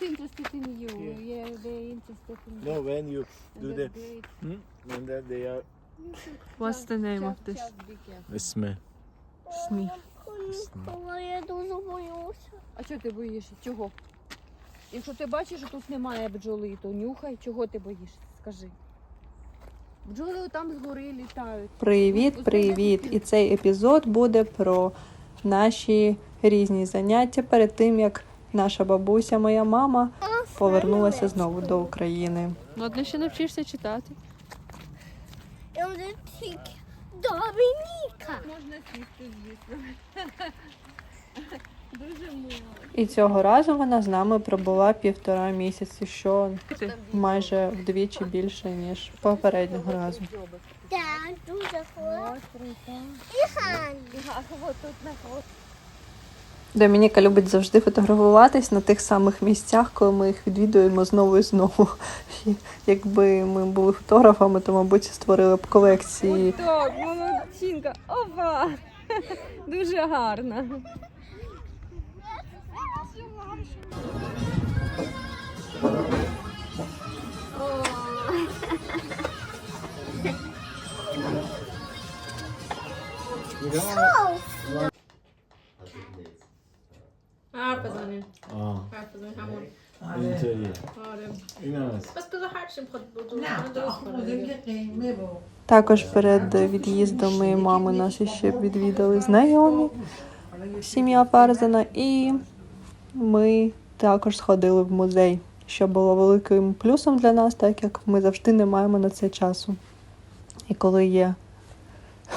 not interested in you. Yeah. Yeah, they're interested in No, when you do the great. hmm, when that they are What's the name of this? just be careful. Коли я дуже боюся. А чого ти боїшся? Чого? Якщо ти бачиш, що тут немає бджоли, то нюхай, чого ти боїшся? Скажи. Бджоли там згори літають. Привіт, привіт! І цей епізод буде про наші різні заняття перед тим, як наша бабуся, моя мама, повернулася знову до України. Ну, одне ще навчишся читати. Я тільки Домініка. Можна сісти, звісно. Дуже мило. І цього разу вона з нами пробула півтора місяці, що майже вдвічі більше, ніж попереднього разу. Так, дуже хорошо. І. А от тут на. Домініка любить завжди фотографуватись на тих самих місцях, коли ми їх відвідуємо знову і знову. І Якби ми були фотографами, то, мабуть, створили б колекції. Так, молодчинка. Опа! Дуже гарна. Árpazonin. Ah, Árpazonin hamon. interior. Arem. Inas. Bas go hartsim pod budu. Також перед від'їздом моєї мами нас ще відвідали знайомі, сім'я Фарзана, і ми також сходили в музей, що було великим плюсом для нас, так як ми завжди не маємо на це часу. І коли є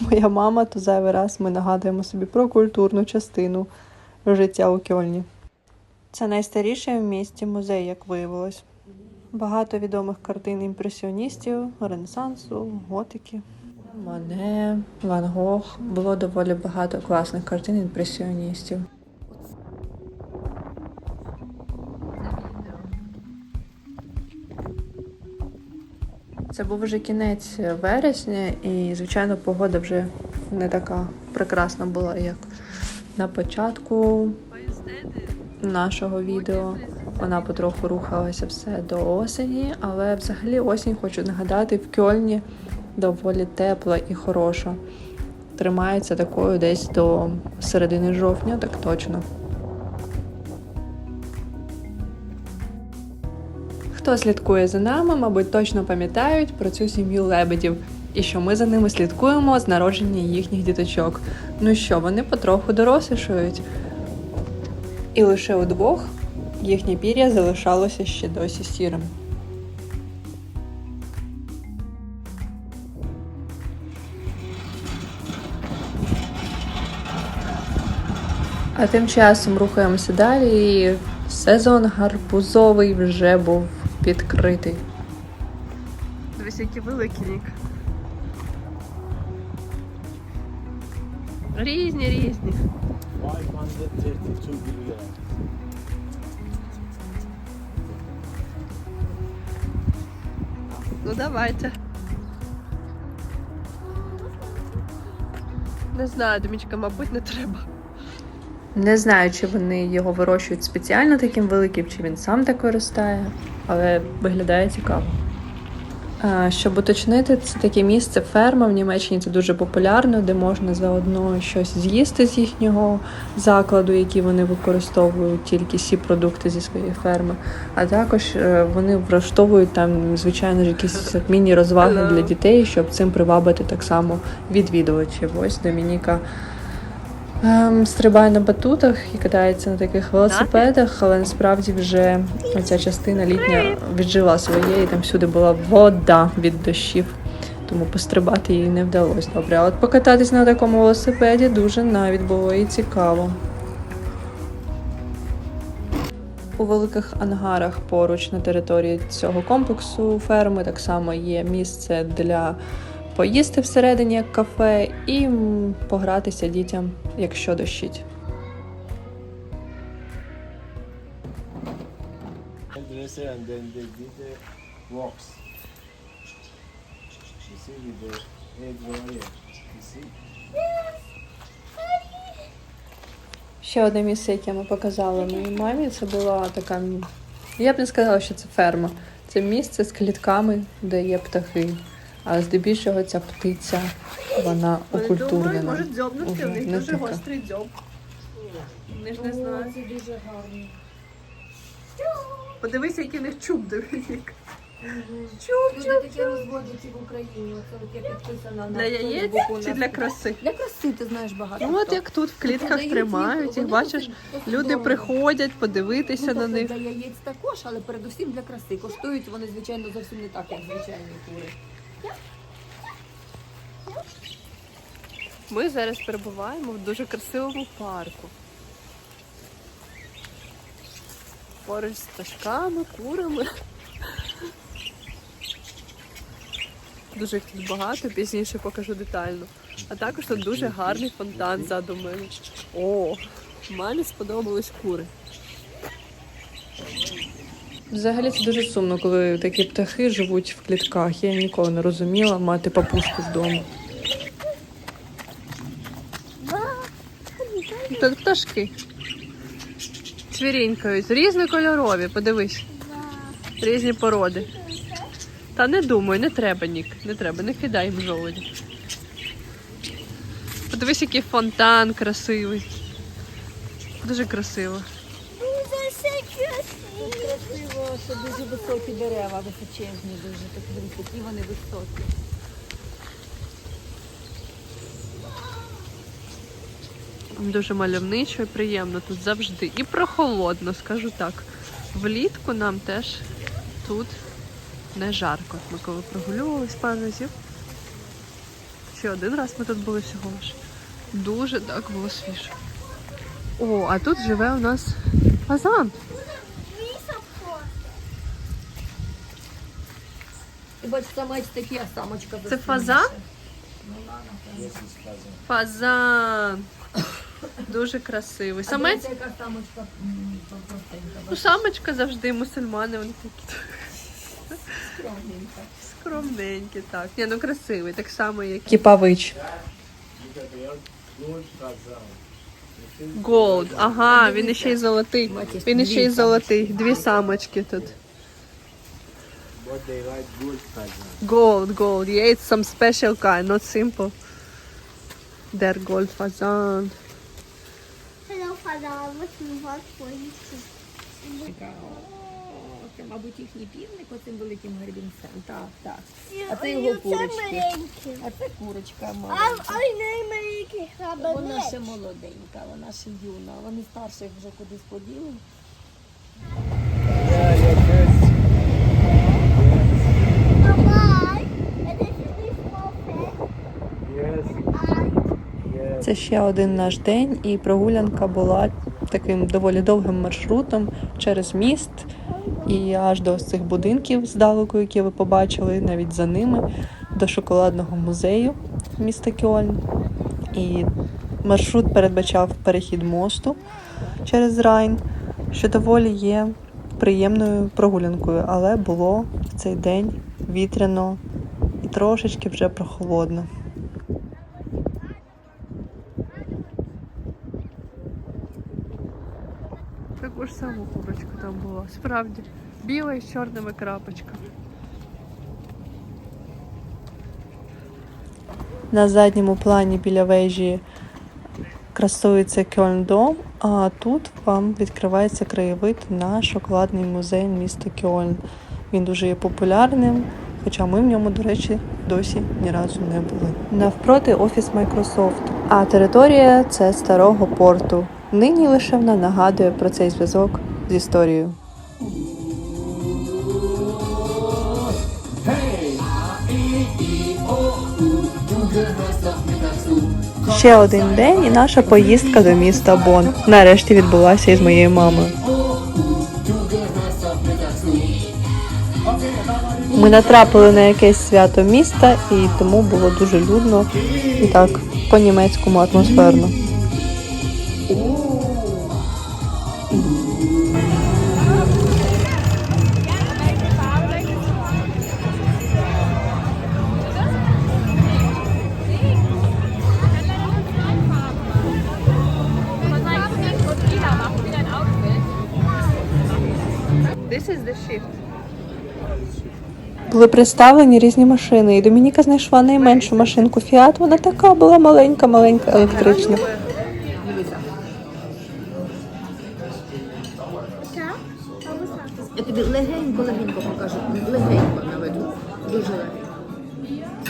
моя мама, то зайвий раз ми нагадуємо собі про культурну частину життя у Кьольні. Це найстаріший в місті музей, як виявилось. Багато відомих картин імпресіоністів, Ренесансу, готики. Мане, Ван Гог. Було доволі багато класних картин імпресіоністів. Це був вже кінець вересня, і, звичайно, погода вже не така прекрасна була, як на початку нашого відео. Вона потроху рухалася все до осені, але взагалі осінь, хочу нагадати, в Кьольні доволі тепла і хороша. Тримається такою десь до середини жовтня, так точно. Хто слідкує за нами, мабуть, точно пам'ятають про цю сім'ю лебедів і що ми за ними слідкуємо з народження їхніх діточок. Ну що, вони потроху дорослішають. І лише удвох їхнє пір'я залишалося ще досі сірим. А тим часом рухаємося далі, і сезон гарбузовий вже був відкритий. Дивись, які великі нік. Різні, різні. 532 kilo. Ну давайте. Не знаю, Домічка, мабуть, не треба. Не знаю, чи вони його вирощують спеціально таким великим, чи він сам так виростає, але виглядає цікаво. А, Щоб уточнити, це таке місце ферма в Німеччині це дуже популярно, де можна заодно щось з'їсти з їхнього закладу, який вони використовують тільки всі продукти зі своєї ферми. А також е, вони влаштовують там, звичайно ж, якісь міні-розваги для дітей, щоб цим привабити так само відвідувачів. Ось Домініка ем, стрибає на батутах і катається на таких велосипедах, але насправді вже ця частина літня віджила своє, і там всюди була вода від дощів. Тому пострибати їй не вдалося. Добре, а от покататись на такому велосипеді дуже навіть було і цікаво. У великих ангарах поруч на території цього комплексу ферми так само є місце для поїсти всередині як кафе і погратися дітям, якщо дощить. And then they did the walks. You see with the egg warrior. You see? Ще одне місце, яке ми показали моїй мамі, це була така Я б не сказала, що це ферма. Це місце з клітками, де є птахи. Але здебільшого ця птиця, вона окультурнена. може дзьобнути, в них дуже гострий дзьоб. Вони ж не знають. Це дуже гарно. Подивися, який в них чуб дивись. Люди таке розводять і в Україні. Оце от я підписана на Для яєць Фейсбуку чи на- для краси? Для краси, ти знаєш багато. Ну от хто. як тут в клітках Продають тримають їх, вони бачиш, досить- досить люди дорого. приходять подивитися Ну, на тобто них. Для яєць також, але передусім для краси. Коштують вони, звичайно, зовсім не так, як звичайні кури. Ми зараз перебуваємо в дуже красивому парку. Поруч з пташками, курами. Дуже їх тут багато, пізніше покажу детально. А також тут дуже гарний фонтан ззаду мене. О, мамі сподобались кури. Взагалі це дуже сумно, коли такі птахи живуть в клітках. Я ніколи не розуміла мати папушку вдома. Тут пташки. Цвірінькають. Різнокольорові, подивись. Різні породи. Та не думаю, не треба, Нік. Не треба, не кидай їм жолоді. Подивись, який фонтан красивий. Дуже красиво. Все красиво. Що дуже високі дерева, височезні дуже. Так які вони високі. Дуже мальовничо і приємно тут завжди. І прохолодно, скажу так. Влітку нам теж тут не жарко. Ми коли прогулювались пару разів. Ще один раз ми тут були всього лиш. Дуже так було свіжо. О, а тут живе у нас фазан. Ти бачиш, самець такий, а самочка Це висунута. фазан? Фазан. Дуже красивий. Самець? дивіться, яка самочка м, простенька, Ну, самочка завжди мусульмани, вони такі скромненька. скромненькі, так. Ні, ну красивий, так само, як і Кіпавич. Голд. Ага, він іще й золотий. Він іще й золотий. Дві самочки тут. But they like gold Fazan. Gold, gold. Yeah, it's some special kind, not simple. They're gold fasan. Hello, Father. What you want for you? Це, мабуть, їхній півник оцим великим гребінцем. Так, так. А це його курочки. А це курочка А, маленька. Вона ще молоденька, вона ще юна. Вони старших вже кудись поділи. Yeah, yeah, good. Bye. And this is the small fish. Yes, I yes. Це ще один наш день, і прогулянка була таким доволі довгим маршрутом через міст і аж до цих будинків здалеку, які ви побачили, навіть за ними, до шоколадного музею міста Кьольн. І маршрут передбачав перехід мосту через Райн, що доволі є приємною прогулянкою, але було в цей день вітряно і трошечки вже прохолодно. Таку ж саму курочку там була. Справді. Біла і з чорними крапочками. На задньому плані біля вежі красується Кьольндом, а тут вам відкривається краєвид на шоколадний музей міста Кьольн. Він дуже є популярним, хоча ми в ньому, до речі, досі ні разу не були. Навпроти офіс Microsoft, а територія це старого порту. Нині лише вона нагадує про цей зв'язок з історією. Ще один день і наша поїздка до міста Бон нарешті відбулася із моєю мамою. Ми натрапили на якесь свято міста, і тому було дуже людно і так по-німецькому атмосферно. Були представлені різні машини, і Домініка знайшла найменшу машинку Фіат. Вона така була маленька-маленька електрична. Легенько-легенько покажу. Легенько наведу. Дуже легенько.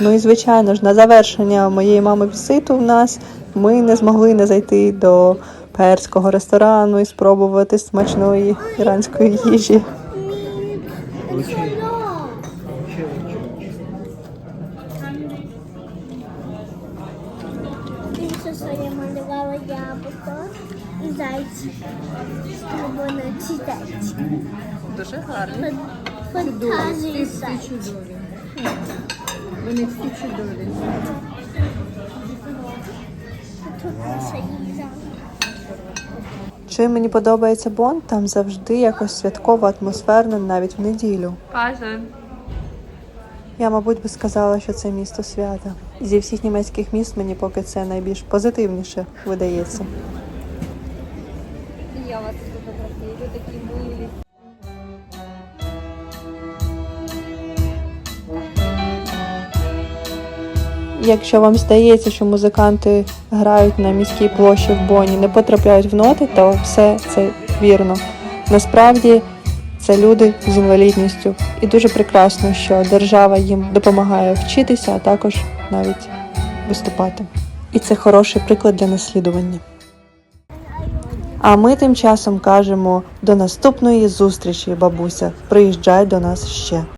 Ну і звичайно ж, на завершення моєї мами візиту в нас ми не змогли не зайти до перського ресторану і спробувати смачної іранської їжі. Я малювала яблуко і. Воно. Дуже гарно. Фантазії зайчик. чудові. Вони всі чудові. Тут наша їжа. Чим мені подобається Бон, там завжди якось святково атмосферно навіть в неділю. Я, мабуть, би сказала, що це місто свята. Зі всіх німецьких міст мені поки це найбільш позитивніше видається. Якщо вам здається, що музиканти грають на міській площі в Боні, не потрапляють в ноти, то все це вірно. Насправді це люди з інвалідністю, і дуже прекрасно, що держава їм допомагає вчитися, а також навіть виступати. І це хороший приклад для наслідування. А ми тим часом кажемо до наступної зустрічі, бабуся. Приїжджай до нас ще.